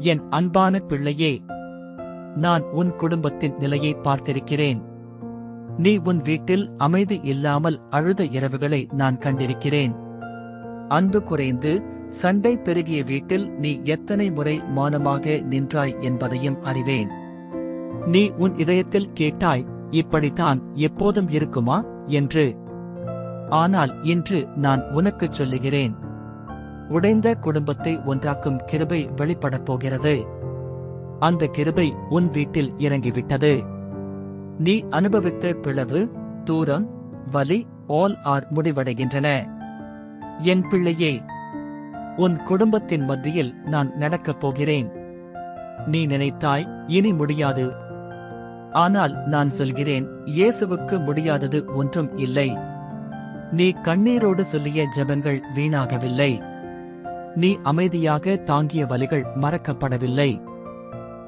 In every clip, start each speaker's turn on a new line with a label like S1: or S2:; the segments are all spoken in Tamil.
S1: என் அன்பான பிள்ளையே நான் உன் குடும்பத்தின் நிலையை பார்த்திருக்கிறேன். நீ உன் வீட்டில் அமைதி இல்லாமல் அழுத இரவுகளை நான் கண்டிருக்கிறேன். அன்பு குறைந்து சண்டை பெருகிய வீட்டில் நீ எத்தனை முறை மௌனமாக நின்றாய் என்பதையும் அறிவேன். நீ உன் இதயத்தில் கேட்டாய் இப்படித்தான் எப்போதும் இருக்குமா? என்று. ஆனால் இன்று நான் உனக்குச் சொல்லுகிறேன். உடைந்த குடும்பத்தை ஒன்றாக்கும் கிருபை வெளிப்படப் போகிறது. அந்த கிருபை உன் வீட்டில் இறங்கிவிட்டது. நீ அனுபவித்த பிளவு தூரம் வலி ஆல் ஆர் முடிவடைகின்றன. என் பிள்ளையே உன் குடும்பத்தின் மத்தியில் நான் நடக்கப் போகிறேன். நீ நினைத்தாய் இனி முடியாது. ஆனால் நான் சொல்கிறேன் இயேசுவுக்கு முடியாதது ஒன்றும் இல்லை. நீ கண்ணீரோடு சொல்லிய ஜபங்கள் வீணாகவில்லை. நீ அமைதியாக தாங்கிய வலிகள் மறக்கப்படவில்லை.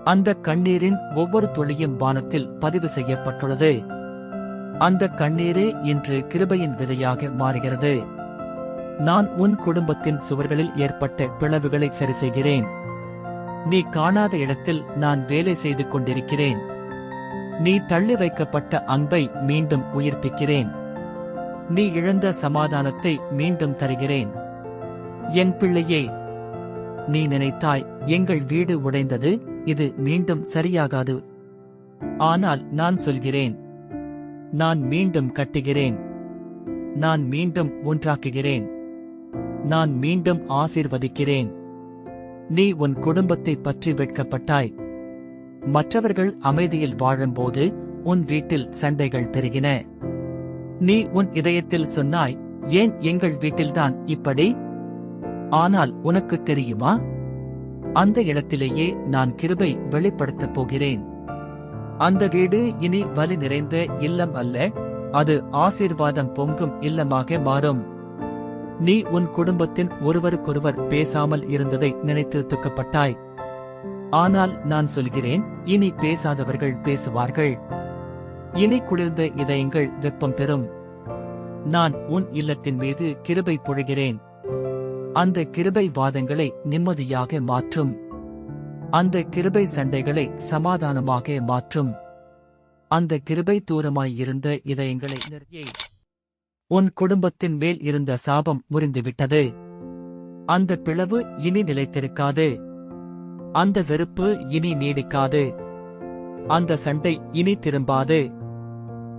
S1: அந்த கண்ணீரின் ஒவ்வொரு துளியும் வானத்தில் பதிவு செய்யப்பட்டுள்ளது. அந்த கண்ணீரே இன்று கிருபையின் விதையாக மாறுகிறது. நான் உன் குடும்பத்தின் சுவர்களில் ஏற்பட்ட பிளவுகளை சரி செய்கிறேன் நீ காணாத இடத்தில் நான் வேலை செய்து கொண்டிருக்கிறேன். நீ தள்ளி வைக்கப்பட்ட அன்பை மீண்டும் உயிர்ப்பிக்கிறேன். நீ இழந்த சமாதானத்தை மீண்டும் தருகிறேன். என் பிள்ளையே நீ நினைத்தாய் எங்கள் வீடு உடைந்தது இது மீண்டும் சரியாகாது. ஆனால் நான் சொல்கிறேன் நான் மீண்டும் கட்டுகிறேன் நான் மீண்டும் ஒன்றாக்குகிறேன் நான் மீண்டும் ஆசீர்வதிக்கிறேன். நீ உன் குடும்பத்தை பற்றி வெட்கப்பட்டாய். மற்றவர்கள் அமைதியில் வாழும்போது உன் வீட்டில் சண்டைகள் பெருகின. நீ உன் இதயத்தில் சொன்னாய் ஏன் எங்கள் வீட்டில்தான் இப்படி? ஆனால் உனக்கு தெரியுமா? அந்த இடத்திலேயே நான் கிருபை வெளிப்படுத்தப் போகிறேன். அந்த வீடு இனி வலி நிறைந்த இல்லம் அல்ல அது ஆசீர்வாதம் பொங்கும் இல்லமாக மாறும். நீ உன் குடும்பத்தின் ஒருவருக்கொருவர் பேசாமல் இருந்ததை நினைத்து துக்கப்பட்டாய். ஆனால் நான் சொல்கிறேன் இனி பேசாதவர்கள் பேசுவார்கள். இனி குளிர்ந்த இதயங்கள் வெப்பம் பெறும். நான் உன் இல்லத்தின் மீது கிருபை பொழுகிறேன். அந்த கிருபை வாதங்களை நிம்மதியாக மாற்றும். அந்த கிருபை சண்டைகளை சமாதானமாக மாற்றும். அந்த கிருபை தூரமாயிருந்த இதயங்களை நிறையே உன் குடும்பத்தின் மேல் இருந்த சாபம் முறிந்துவிட்டது. அந்த பிளவு இனி நிலைத்திருக்காது. அந்த வெறுப்பு இனி நீடிக்காது. அந்த சண்டை இனி திரும்பாது.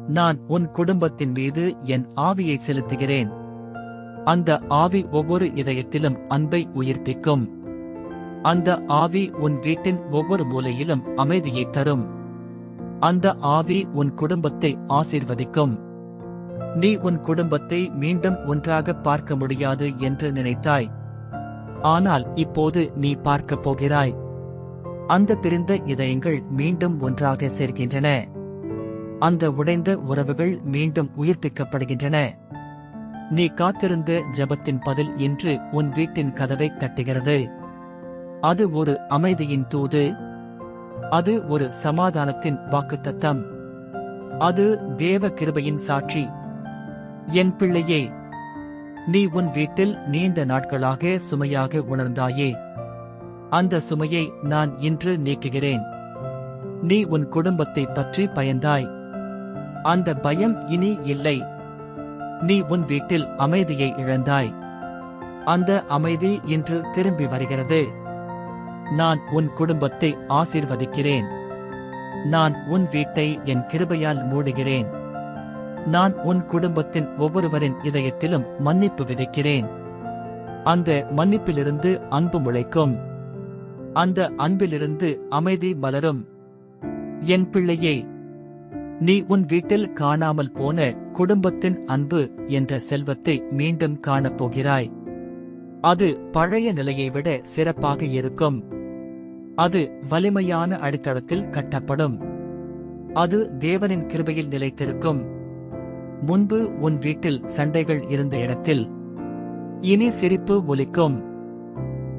S1: நான் உன் குடும்பத்தின் மீது என் ஆவியை செலுத்துகிறேன். அந்த ஆவி ஒவ்வொரு இதயத்திலும் அன்பை உயிர்ப்பிக்கும். அந்த ஆவி உன் வீட்டின் ஒவ்வொரு மூலையிலும் அமைதியை தரும். அந்த ஆவி உன் குடும்பத்தை ஆசீர்வதிக்கும். நீ உன் குடும்பத்தை மீண்டும் ஒன்றாக பார்க்க முடியாது என்று நினைத்தாய். ஆனால் இப்போது நீ பார்க்கப் போகிறாய். அந்த பிரிந்த இதயங்கள் மீண்டும் ஒன்றாக சேர்கின்றன. அந்த உடைந்த உறவுகள் மீண்டும் உயிர்ப்பிக்கப்படுகின்றன. நீ காத்திருந்த ஜெபத்தின் பதில் என்று உன் வீட்டின் கதவை தட்டுகிறது. அது ஒரு அமைதியின் தூது. அது ஒரு சமாதானத்தின் வாக்குத்தத்தம். அது தேவ கிருபையின் சாட்சி. என் பிள்ளையே நீ உன் வீட்டில் நீண்ட நாட்களாக சுமையாக உணர்ந்தாயே. அந்த சுமையை நான் இன்று நீக்குகிறேன். நீ உன் குடும்பத்தை பற்றி பயந்தாய். அந்த பயம் இனி இல்லை. நீ உன் வீட்டில் அமைதியை இழந்தாய். அந்த அமைதி இன்று திரும்பி வருகிறது. நான் உன் குடும்பத்தை ஆசீர்வதிக்கிறேன். நான் உன் வீட்டை என் கிருபையால் மூடுகிறேன். நான் உன் குடும்பத்தின் ஒவ்வொருவரின் இதயத்திலும் மன்னிப்பு விதைக்கிறேன். அந்த மன்னிப்பிலிருந்து அன்பு முளைக்கும். அந்த அன்பிலிருந்து அமைதி மலரும். என் பிள்ளையே நீ உன் வீட்டில் காணாமல் போன குடும்பத்தின் அன்பு என்ற செல்வத்தை மீண்டும் காணப்போகிறாய். அது பழைய நிலையை விட சிறப்பாக இருக்கும். அது வலிமையான அடித்தளத்தில் கட்டப்படும். அது தேவனின் கிருபையில் நிலைத்திருக்கும். முன்பு உன் வீட்டில் சண்டைகள் இருந்த இடத்தில் இனி சிரிப்பு ஒலிக்கும்.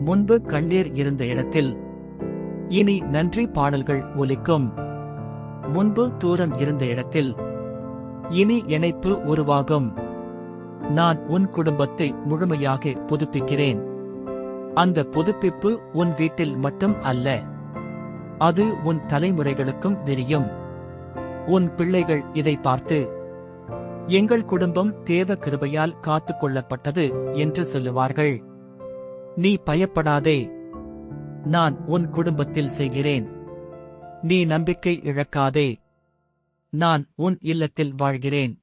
S1: முன்பு கண்ணீர் இருந்த இடத்தில் இனி நன்றி பாடல்கள் ஒலிக்கும். முன்பு தூரம் இருந்த இடத்தில். இனி இணைப்பு உருவாகும். நான் உன் குடும்பத்தை முழுமையாக புதுப்பிக்கிறேன். அந்த புதுப்பிப்பு உன் வீட்டில் மட்டும் அல்ல. அது உன் தலைமுறைகளுக்கும் விரியும் உன் பிள்ளைகள் இதை பார்த்து எங்கள் குடும்பம் தேவ கிருபையால் காத்துக்கொள்ளப்பட்டது என்று சொல்லுவார்கள். நீ பயப்படாதே. நான் உன் குடும்பத்தில் செய்கிறேன். நீ நம்பிக்கை இழக்காதே. நான் உன் இல்லத்தில் வாழ்கிறேன்.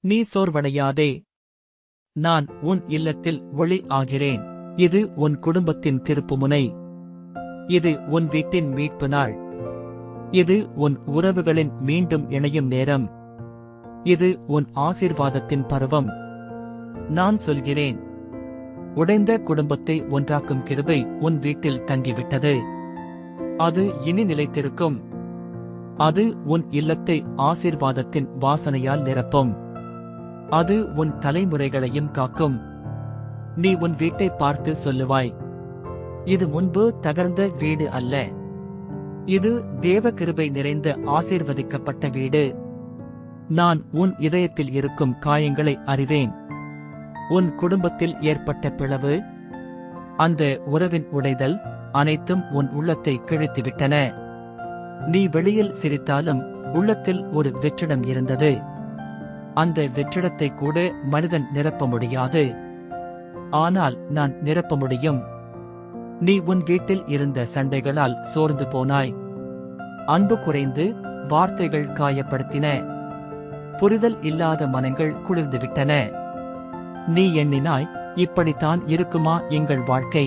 S1: நீ சோர்வடையாதே. நான் உன் இல்லத்தில் ஒளி ஆகிறேன். இது உன் குடும்பத்தின் திருப்புமுனை. இது உன் வீட்டின் மீட்பு நாள். இது உன் உறவுகளின் மீண்டும் இணையும் நேரம். இது உன் ஆசீர்வாதத்தின் பருவம். நான் சொல்கிறேன். உடைந்த குடும்பத்தை ஒன்றாக்கும் கிருபை உன் வீட்டில் தங்கிவிட்டது. அது இனி நிலைத்திருக்கும். அது உன் இல்லத்தை ஆசீர்வாதத்தின் வாசனையால் நிரப்பும். அது உன் தலைமுறைகளையும் காக்கும். நீ உன் வீட்டை பார்த்து சொல்லுவாய். இது முன்பு தகர்ந்த வீடு அல்ல. இது தேவ கிருபை நிறைந்த ஆசீர்வதிக்கப்பட்ட வீடு. நான் உன் இதயத்தில் இருக்கும் காயங்களை அறிவேன். உன் குடும்பத்தில் ஏற்பட்ட பிளவு. அந்த உறவின் உடைதல் அனைத்தும் உன் உள்ளத்தை கிழித்துவிட்டன. நீ வெளியில் சிரித்தாலும் உள்ளத்தில் ஒரு வெற்றிடம் இருந்தது. அந்த வெற்றிடத்தை கூட மனிதன் நிரப்ப முடியாது. ஆனால் நான் நிரப்ப முடியும். நீ உன் வீட்டில் இருந்த சண்டைகளால் சோர்ந்து போனாய். அன்பு குறைந்து வார்த்தைகள் காயப்படுத்தின. புரிதல் இல்லாத மனங்கள் குளிர்ந்துவிட்டன நீ எண்ணினாய் இப்படித்தான் இருக்குமா எங்கள் வாழ்க்கை?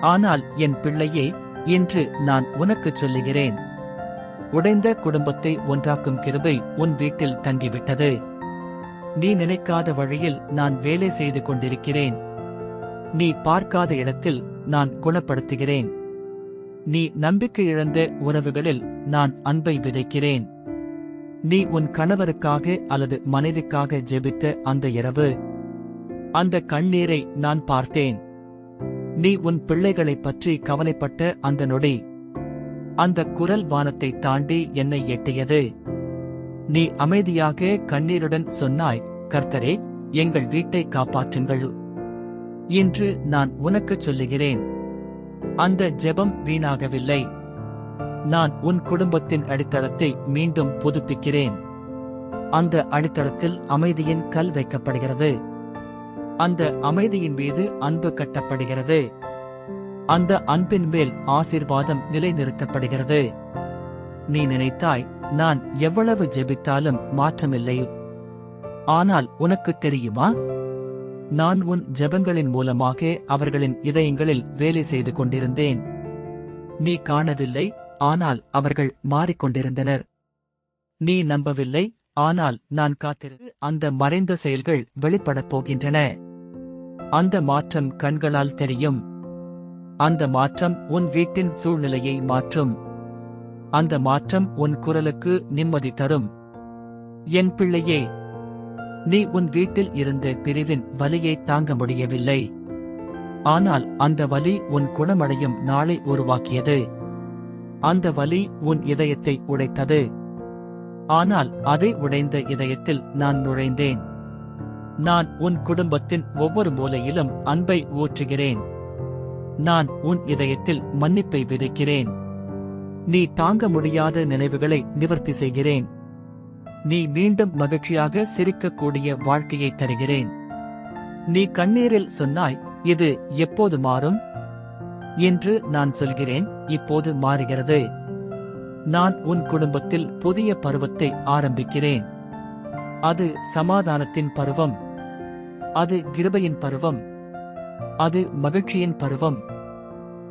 S1: ஆனால் என் பிள்ளையே இன்று நான் உனக்குச் சொல்லுகிறேன். உடைந்த குடும்பத்தை ஒன்றாக்கும் கிருபை உன் வீட்டில் தங்கிவிட்டது. நீ நினைக்காத வழியில் நான் வேலை செய்து கொண்டிருக்கிறேன். நீ பார்க்காத இடத்தில் நான் குணப்படுத்துகிறேன். நீ நம்பிக்கை இழந்த உறவுகளில் நான் அன்பை விதைக்கிறேன். நீ உன் கணவருக்காக அல்லது மனைவிக்காக ஜெபித்த அந்த இரவு. அந்த கண்ணீரை நான் பார்த்தேன். நீ உன் பிள்ளைகளைப் பற்றி கவலைப்பட்ட அந்த நொடி. அந்த குரல் வானத்தை தாண்டி என்னை எட்டியது. நீ அமைதியாக கண்ணீருடன் சொன்னாய் கர்த்தரே எங்கள் வீட்டை காப்பாற்றுங்கள். இன்று நான் உனக்குச் சொல்லுகிறேன். அந்த ஜெபம் வீணாகவில்லை. நான் உன் குடும்பத்தின் அடித்தளத்தை மீண்டும் புதுப்பிக்கிறேன். அந்த அடித்தளத்தில் அமைதியின் கல் வைக்கப்படுகிறது. அந்த அமைதியின் மீது அன்பு கட்டப்படுகிறது. அந்த அன்பின் மேல் ஆசீர்வாதம் நிலைநிறுத்தப்படுகிறது. நீ நினைத்தாய் நான் எவ்வளவு ஜெபித்தாலும் மாற்றமில்லை. ஆனால் உனக்கு தெரியுமா? நான் உன் ஜெபங்களின் மூலமாக அவர்களின் இதயங்களில் வேலை செய்து கொண்டிருந்தேன். நீ காணவில்லை ஆனால் அவர்கள் மாறிக்கொண்டிருந்தனர். நீ நம்பவில்லை ஆனால் நான் காத்திரு அந்த மறைந்த செயல்கள் வெளிப்படப் போகின்றன. அந்த மாற்றம் கண்களால் தெரியும். அந்த மாற்றம் உன் வீட்டின் சூழ்நிலையை மாற்றும். அந்த மாற்றம் உன் குரலுக்கு நிம்மதி தரும். என் பிள்ளையே நீ உன் வீட்டில் இருந்த பிரிவின் வலியை தாங்க முடியவில்லை. ஆனால் அந்த வலி உன் குணமடையும் நாளை உருவாக்கியது. அந்த வலி உன் இதயத்தை உடைத்தது. ஆனால் அதை உடைந்த இதயத்தில் நான் நுழைந்தேன். நான் உன் குடும்பத்தின் ஒவ்வொரு மூலையிலும் அன்பை ஊற்றுகிறேன். நான் உன் இதயத்தில் மன்னிப்பை விதைக்கிறேன். நீ தாங்க முடியாத நினைவுகளை நிவர்த்தி செய்கிறேன். நீ மீண்டும் மகிழ்ச்சியாக சிரிக்கக்கூடிய வாழ்க்கையை தருகிறேன். நீ கண்ணீரில் சொன்னாய் இது எப்போது மாறும்? என்று நான் சொல்கிறேன் இப்போது மாறுகிறது. நான் உன் குடும்பத்தில் புதிய பருவத்தை ஆரம்பிக்கிறேன். அது சமாதானத்தின் பருவம். அது கிருபையின் பருவம். அது மகிழ்ச்சியின் பருவம்.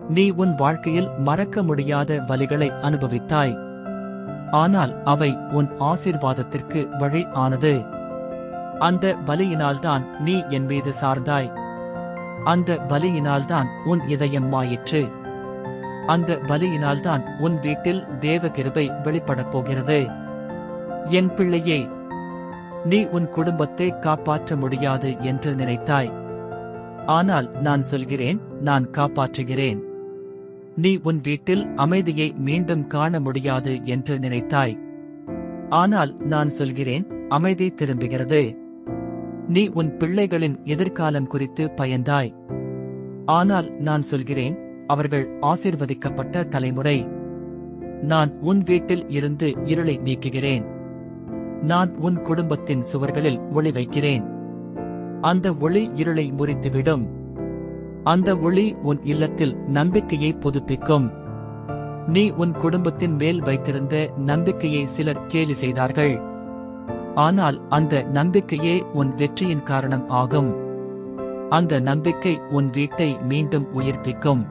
S1: நீ உன் வாழ்க்கையில் மறக்க முடியாத வலிகளை அனுபவித்தாய். ஆனால் அவை உன் ஆசீர்வாதத்திற்கு வழி ஆனது. அந்த வலியினால்தான் நீ என் மீது சார்ந்தாய். அந்த வலியினால்தான் உன் இதயம் மாயிற்று. அந்த வலியினால்தான் உன் வீட்டில் தேவ கிருபை வெளிப்படப் போகிறது. என் பிள்ளையே நீ உன் குடும்பத்தை காப்பாற்ற முடியாது என்று நினைத்தாய். ஆனால் நான் சொல்கிறேன் நான் காப்பாற்றுகிறேன். நீ உன் வீட்டில் அமைதியை மீண்டும் காண முடியாது என்று நினைத்தாய். ஆனால் நான் சொல்கிறேன் அமைதி திரும்புகிறது. நீ உன் பிள்ளைகளின் எதிர்காலம் குறித்து பயந்தாய். ஆனால் நான் சொல்கிறேன் அவர்கள் ஆசிர்வதிக்கப்பட்ட தலைமுறை. நான் உன் வீட்டில் இருந்து இருளை நீக்குகிறேன். நான் உன் குடும்பத்தின் சுவர்களில் ஒளி வைக்கிறேன். அந்த ஒளி இருளை முறித்துவிடும். அந்த ஒளி உன் இல்லத்தில் நம்பிக்கையை புதுப்பிக்கும். நீ உன் குடும்பத்தின் மேல் வைத்திருந்த நம்பிக்கையை சிலர் கேலி செய்தார்கள். ஆனால் அந்த நம்பிக்கையே உன் வெற்றியின் காரணம் ஆகும். அந்த நம்பிக்கை உன் வீட்டை மீண்டும் உயிர்ப்பிக்கும்.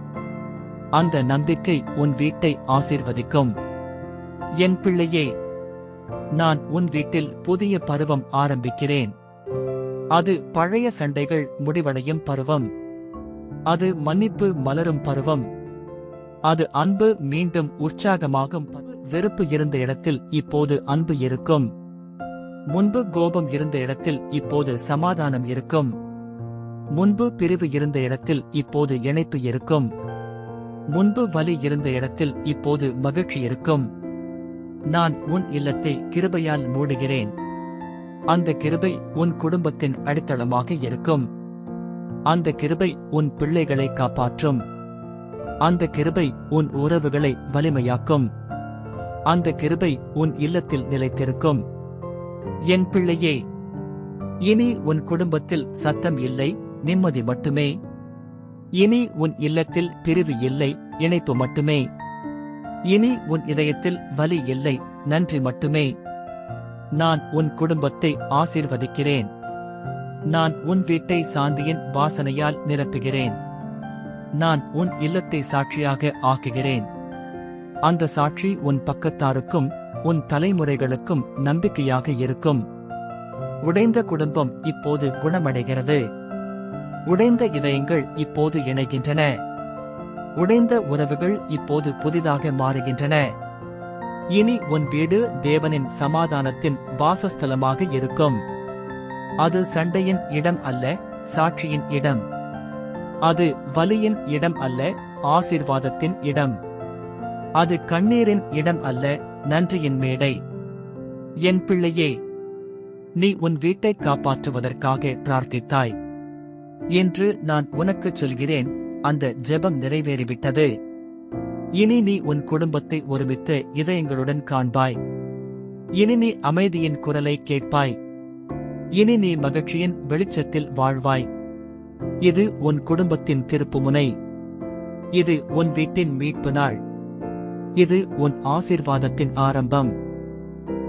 S1: அந்த நம்பிக்கை உன் வீட்டை ஆசீர்வதிக்கும். என் பிள்ளையே நான் உன் வீட்டில் புதிய பருவம் ஆரம்பிக்கிறேன். அது பழைய சண்டைகள் முடிவடையும் பருவம். அது மன்னிப்பு மலரும் பருவம். அது அன்பு மீண்டும் உற்சாகமாகும் வெறுப்பு இருந்த இடத்தில் இப்போது அன்பு இருக்கும். முன்பு கோபம் இருந்த இடத்தில் இப்போது சமாதானம் இருக்கும். முன்பு பிரிவு இருந்த இடத்தில் இப்போது இணைப்பு இருக்கும். முன்பு வலி இருந்த இடத்தில் இப்போது மகிழ்ச்சி இருக்கும். நான் உன் இல்லத்தை கிருபையால் மூடுகிறேன். அந்த கிருபை உன் குடும்பத்தின் அடித்தளமாக இருக்கும். அந்த கிருபை உன் பிள்ளைகளை காப்பாற்றும். அந்த கிருபை உன் உறவுகளை வலிமையாக்கும். அந்த கிருபை உன் இல்லத்தில் நிலைத்திருக்கும். என் பிள்ளையே இனி உன் குடும்பத்தில் சத்தம் இல்லை நிம்மதி மட்டுமே. இனி உன் இல்லத்தில் பிரிவு இல்லை இணைப்பு மட்டுமே. இனி உன் இதயத்தில் வலி இல்லை நன்றி மட்டுமே. நான் உன் குடும்பத்தை ஆசீர்வதிக்கிறேன். நான் உன் வீட்டை சாந்தியின் வாசனையால் நிரப்புகிறேன். நான் உன் இல்லத்தை சாட்சியாக ஆக்குகிறேன். அந்த சாட்சி உன் பக்கத்தாருக்கும் உன் தலைமுறைகளுக்கும் நம்பிக்கையாக இருக்கும். உடைந்த குடும்பம் இப்போது குணமடைகிறது. உடைந்த இதயங்கள் இப்போது இணைகின்றன. உடைந்த உறவுகள் இப்போது புதிதாக மாறுகின்றன. இனி உன் வீடு தேவனின் சமாதானத்தின் வாசஸ்தலமாக இருக்கும். அது சண்டையின் இடம் அல்ல சாட்சியின் இடம். அது வலியின் இடம் அல்ல ஆசீர்வாதத்தின் இடம். அது கண்ணீரின் இடம் அல்ல நன்றியின் மேடை. என் பிள்ளையே நீ உன் வீட்டை காப்பாற்றுவதற்காக பிரார்த்தித்தாய். என்று நான் உனக்குச் சொல்கிறேன். அந்த ஜெபம் நிறைவேறிவிட்டது. இனி நீ உன் குடும்பத்தை ஒருமித்த இதயங்களுடன் காண்பாய். இனி நீ அமைதியின் குரலை கேட்பாய். இனி நீ மகிழ்ச்சியின் வெளிச்சத்தில் வாழ்வாய். இது உன் குடும்பத்தின் திருப்புமுனை. இது உன் வீட்டின் மீட்பு நாள். இது உன் ஆசீர்வாதத்தின் ஆரம்பம்.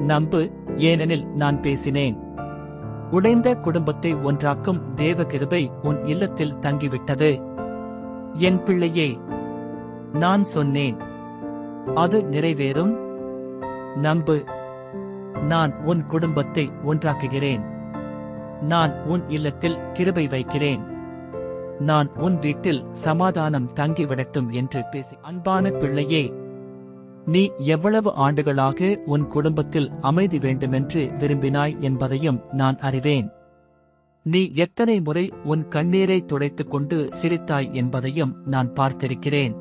S1: நம்பு ஏனெனில் நான் பேசினேன். உடைந்த குடும்பத்தை ஒன்றாக்கும் தேவ கிருபை உன் இல்லத்தில் தங்கிவிட்டது. என் பிள்ளையே நான் சொன்னேன். அது நிறைவேறும். நம்பு நான் உன் குடும்பத்தை ஒன்றாக்குகிறேன். நான் உன் இல்லத்தில் கிருபை வைக்கிறேன். நான் உன் வீட்டில் சமாதானம் தங்கிவிடட்டும் என்று பேசி. அன்பான பிள்ளையே நீ எவ்வளவு ஆண்டுகளாக உன் குடும்பத்தில் அமைதி வேண்டுமென்று விரும்பினாய் என்பதையும் நான் அறிவேன். நீ எத்தனை முறை உன் கண்ணீரை துடைத்துக் கொண்டு சிரித்தாய் என்பதையும் நான் பார்த்திருக்கிறேன்.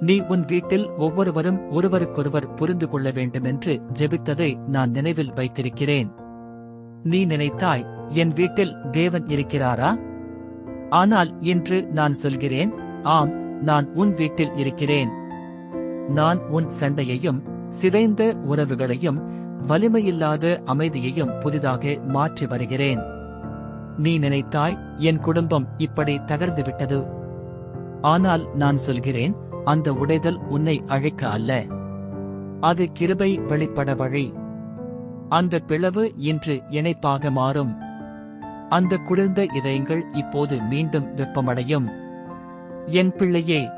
S1: நீ உன் வீட்டில் ஒவ்வொருவரும் ஒருவருக்கொருவர் புரிந்து கொள்ள வேண்டுமென்று ஜெபித்ததை நான் நினைவில் வைத்திருக்கிறேன். நீ நினைத்தாய் என் வீட்டில் தேவன் இருக்கிறாரா? ஆனால் இன்று நான் சொல்கிறேன் ஆம் நான் உன் வீட்டில் இருக்கிறேன். நான் உன் சண்டையையும் சிதைந்த உறவுகளையும் வலிமையில்லாத அமைதியையும் புதிதாக மாற்றி வருகிறேன். நீ நினைத்தாய் என் குடும்பம் இப்படி தகர்ந்து விட்டது ஆனால் நான் சொல்கிறேன் அந்த உடைதல் உன்னை அழைக்க அல்ல. அது கிருபை வெளிப்பட வழி. அந்த பிளவு இன்று இணைப்பாக மாறும். அந்த குளிர்ந்த இதயங்கள் இப்போது மீண்டும் வெப்பமடையும். என் பிள்ளையே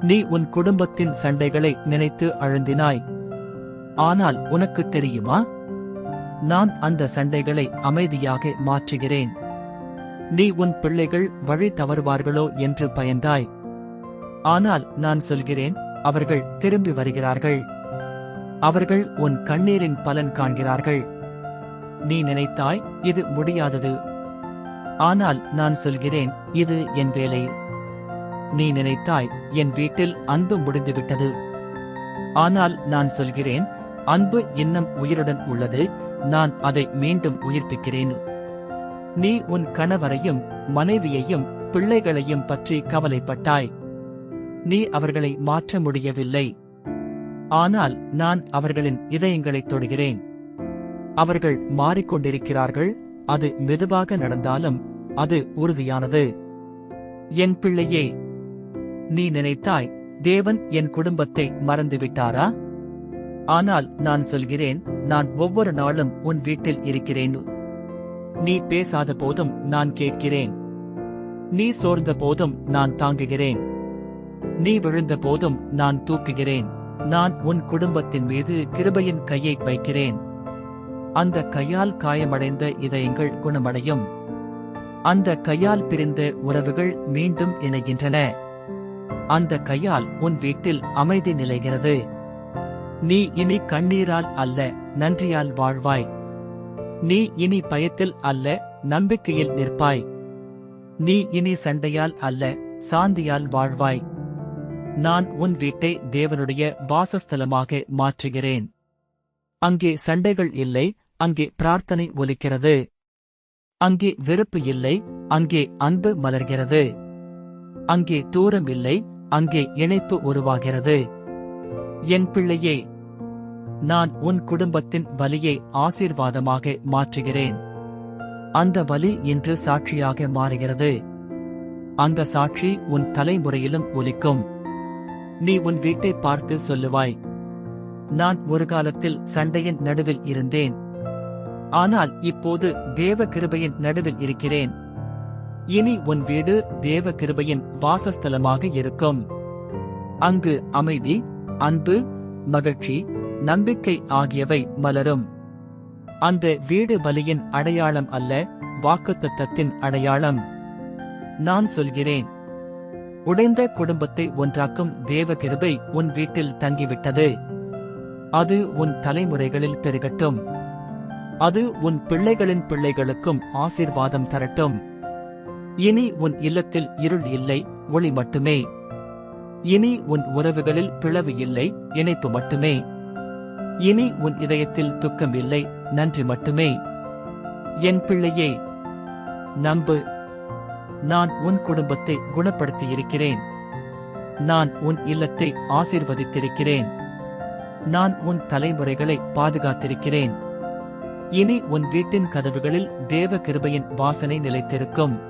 S1: நீ உன் குடும்பத்தின் சண்டைகளை நினைத்து அழுந்தினாய். ஆனால் உனக்கு தெரியுமா? நான் அந்த சண்டைகளை அமைதியாக மாற்றுகிறேன். நீ உன் பிள்ளைகள் வழி தவறுவார்களோ என்று பயந்தாய். ஆனால் நான் சொல்கிறேன் அவர்கள் திரும்பி வருகிறார்கள். அவர்கள் உன் கண்ணீரின் பலன் காண்கிறார்கள். நீ நினைத்தாய் இது முடியாதது. ஆனால் நான் சொல்கிறேன் இது என் வேலை. நீ நினைத்தாய் என் வீட்டில் அன்பு முடிந்துவிட்டது. ஆனால் நான் சொல்கிறேன் அன்பு இன்னும் உயிருடன் உள்ளது. நான் அதை மீண்டும் உயிர்ப்பிக்கிறேன். நீ உன் கணவரையும் மனைவியையும் பிள்ளைகளையும் பற்றி கவலைப்பட்டாய். நீ அவர்களை மாற்ற முடியவில்லை. ஆனால் நான் அவர்களின் இதயங்களைத் தொடுகிறேன். அவர்கள் மாறிக்கொண்டிருக்கிறார்கள். அது மெதுவாக நடந்தாலும் அது உறுதியானது. என் பிள்ளையே நீ நினைத்தாய் தேவன் என் குடும்பத்தை மறந்துவிட்டாரா? ஆனால் நான் சொல்கிறேன் நான் ஒவ்வொரு நாளும் உன் வீட்டில் இருக்கிறேன். நீ பேசாத போதும் நான் கேட்கிறேன். நீ சோர்ந்த போதும் நான் தாங்குகிறேன். நீ விழுந்த போதும் நான் தூக்குகிறேன். நான் உன் குடும்பத்தின் மீது கிருபையின் கையை வைக்கிறேன். அந்த கையால் காயமடைந்த இதயங்கள் குணமடையும். அந்த கையால் பிரிந்த உறவுகள் மீண்டும் இணைகின்றன. அந்த கையால் உன் வீட்டில் அமைதி நிலைகிறது. நீ இனி கண்ணீரால் அல்ல நன்றியால் வாழ்வாய். நீ இனி பயத்தில் அல்ல நம்பிக்கையில் நிற்பாய். நீ இனி சண்டையால் அல்ல சாந்தியால் வாழ்வாய். நான் உன் வீட்டை தேவனுடைய வாசஸ்தலமாக மாற்றுகிறேன். அங்கே சண்டைகள் இல்லை அங்கே பிரார்த்தனை ஒலிக்கிறது. அங்கே வெறுப்பு இல்லை அங்கே அன்பு மலர்கிறது. அங்கே தூரம் இல்லை அங்கே இணைப்பு உருவாகிறது. என் பிள்ளையே நான் உன் குடும்பத்தின் வலியை ஆசீர்வாதமாக மாற்றுகிறேன். அந்த வலி இன்று சாட்சியாக மாறுகிறது. அந்த சாட்சி உன் தலைமுறையிலும் ஒலிக்கும். நீ உன் வீட்டை பார்த்து சொல்லுவாய். நான் ஒரு காலத்தில் சண்டையின் நடுவில் இருந்தேன். ஆனால் இப்போது தேவ கிருபையின் நடுவில் இருக்கிறேன். இனி உன் வீடு தேவ கிருபையின் வாசஸ்தலமாக இருக்கும். அங்கு அமைதி அன்பு மகிழ்ச்சி நம்பிக்கை ஆகியவை மலரும். அந்த வீடு பலியின் அடையாளம் அல்ல வாக்குத்தத்தத்தின் அடையாளம். நான் சொல்கிறேன். உடைந்த குடும்பத்தை ஒன்றாக்கும் தேவ கிருபை உன் வீட்டில் தங்கிவிட்டது. அது உன் தலைமுறைகளில் பெருகட்டும். அது உன் பிள்ளைகளின் பிள்ளைகளுக்கும் ஆசீர்வாதம் தரட்டும். இனி உன் இல்லத்தில் இருள் இல்லை ஒளி மட்டுமே. இனி உன் உறவுகளில் பிளவு இல்லை இணைப்பு மட்டுமே. இனி உன் இதயத்தில் துக்கம் இல்லை நன்றி மட்டுமே. என் பிள்ளையே நம்பு. நான் உன் குடும்பத்தை குணப்படுத்தியிருக்கிறேன். நான் உன் இல்லத்தை ஆசீர்வதித்திருக்கிறேன். நான் உன் தலைமுறைகளை பாதுகாத்திருக்கிறேன். இனி உன் வீட்டின் கதவுகளில் தேவ கிருபையின் வாசனை நிலைத்திருக்கும்.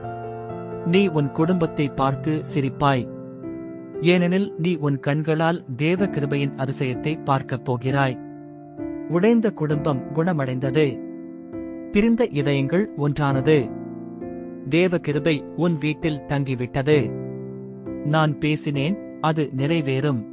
S1: நீ உன் குடும்பத்தை பார்த்து சிரிப்பாய். ஏனெனில் நீ உன் கண்களால் தேவ கிருபையின் அதிசயத்தை பார்க்கப் போகிறாய். உடைந்த குடும்பம் குணமடைந்தது. பிரிந்த இதயங்கள் ஒன்றானது. தேவ கிருபை உன் வீட்டில் தங்கிவிட்டது. நான் பேசினேன் அது நிறைவேறும்.